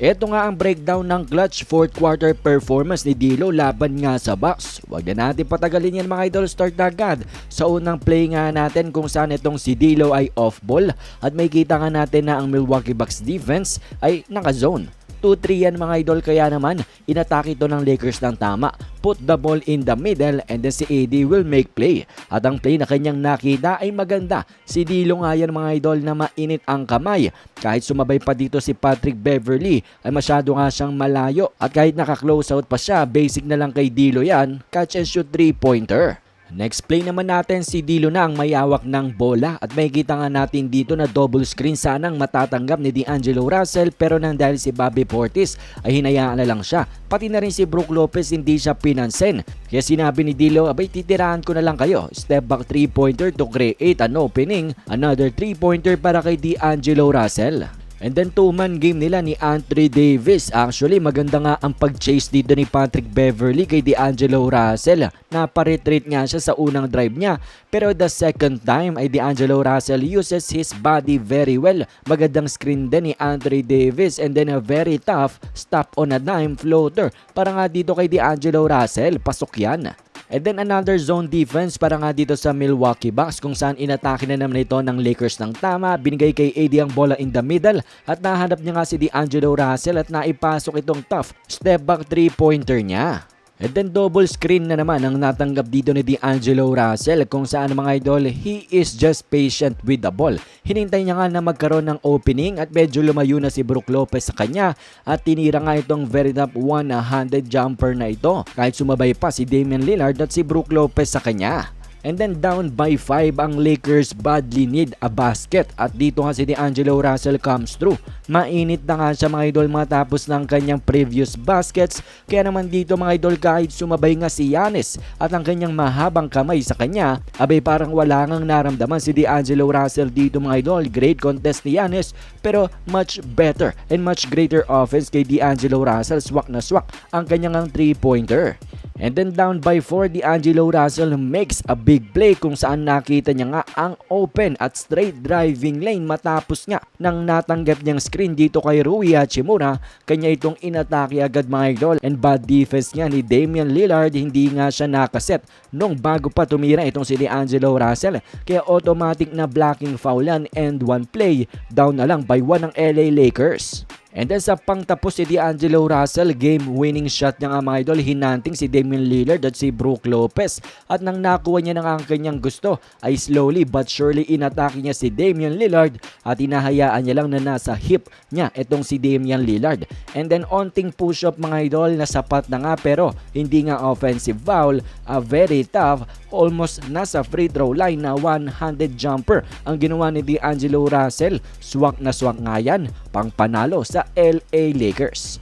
Ito nga ang breakdown ng clutch fourth quarter performance ni Dilo laban nga sa Bucks. Huwag na natin patagalin yan mga idol, start na agad. Sa unang play nga natin kung saan itong si Dilo ay off ball at may kita nga natin na ang Milwaukee Bucks defense ay naka-zone. 2-3 yan mga idol kaya naman inatake ito ng Lakers ng tama. Put the ball in the middle and then si AD will make play. At ang play na kanyang nakita ay maganda. Si Dilo nga yan mga idol na mainit ang kamay. Kahit sumabay pa dito si Patrick Beverly ay masyado nga siyang malayo. At kahit naka-close out pa siya, basic na lang kay Dilo yan, catch and shoot 3-pointer. Next play naman natin si Dilo na ang mayawak ng bola at makikita nga natin dito na double screen sanang matatanggap ni D'Angelo Russell pero nang dahil si Bobby Portis ay hinayaan na lang siya. Pati na rin si Brook Lopez hindi siya pinansin. Kaya sinabi ni Dilo, abay titirahan ko na lang kayo. Step back 3-pointer to create an opening. Another 3-pointer para kay D'Angelo Russell. And then two-man game nila ni Anthony Davis. Actually, maganda nga ang pag-chase dito ni Patrick Beverly kay D'Angelo Russell. Napa-retreat nga siya sa unang drive niya. Pero the second time ay D'Angelo Russell uses his body very well. Magandang screen din ni Anthony Davis and then a very tough stop on a dime floater. Para nga dito kay D'Angelo Russell, pasok yan. And then another zone defense para nga dito sa Milwaukee Bucks kung saan inatake na naman ito ng Lakers ng tama. Binigay kay AD ang bola in the middle at nahanap niya nga si D'Angelo Russell at naipasok itong tough step back 3-pointer niya. And then double screen na naman ang natanggap dito ni D'Angelo Russell kung saan mga idol, he is just patient with the ball. Hinintay niya nga na magkaroon ng opening at medyo lumayo na si Brook Lopez sa kanya at tinira nga itong very top one-handed jumper na ito kahit sumabay pa si Damian Lillard at si Brook Lopez sa kanya. And then down by 5 ang Lakers badly need a basket at dito nga si D'Angelo Russell comes through. Mainit na nga siya mga idol matapos ng kanyang previous baskets kaya naman dito mga idol kahit sumabay nga si Giannis at ang kanyang mahabang kamay sa kanya abay parang wala ngang naramdaman si D'Angelo Russell dito mga idol. Great contest ni Giannis pero much better and much greater offense kay D'Angelo Russell. Swak na swak ang kanyang 3-pointer. And then down by 4, D'Angelo Russell makes a big play kung saan nakita niya nga ang open at straight driving lane matapos nga nang natanggap niyang screen dito kay Rui Hachimura. Kanya itong inatake agad mga idol and bad defense niya ni Damian Lillard hindi nga siya nakaset nung bago pa tumira itong si D'Angelo Russell. Kaya automatic na blocking foul yan and one play down na lang by 1 ng LA Lakers. And then sa pangtapos si D'Angelo Russell, game-winning shot niya nga mga idol, hinanting si Damian Lillard at si Brook Lopez. At nang nakuha niya nga ang kanyang gusto, ay slowly but surely inatake niya si Damian Lillard at inahayaan niya lang na nasa hip niya itong si Damian Lillard. And then onting push-up mga idol na sapat na nga pero hindi nga offensive foul, a very tough, almost nasa free throw line na one-handed jumper ang ginawa ni D'Angelo Russell. Swak na swak nga yan, pang panalo sa LA Lakers.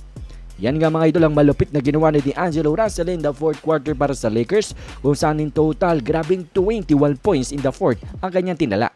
Yan nga mga idol ang malupit na ginawa ni D'Angelo Russell in the fourth quarter para sa Lakers kung saan in total grabing 21 points in the fourth ang kanyang tinala.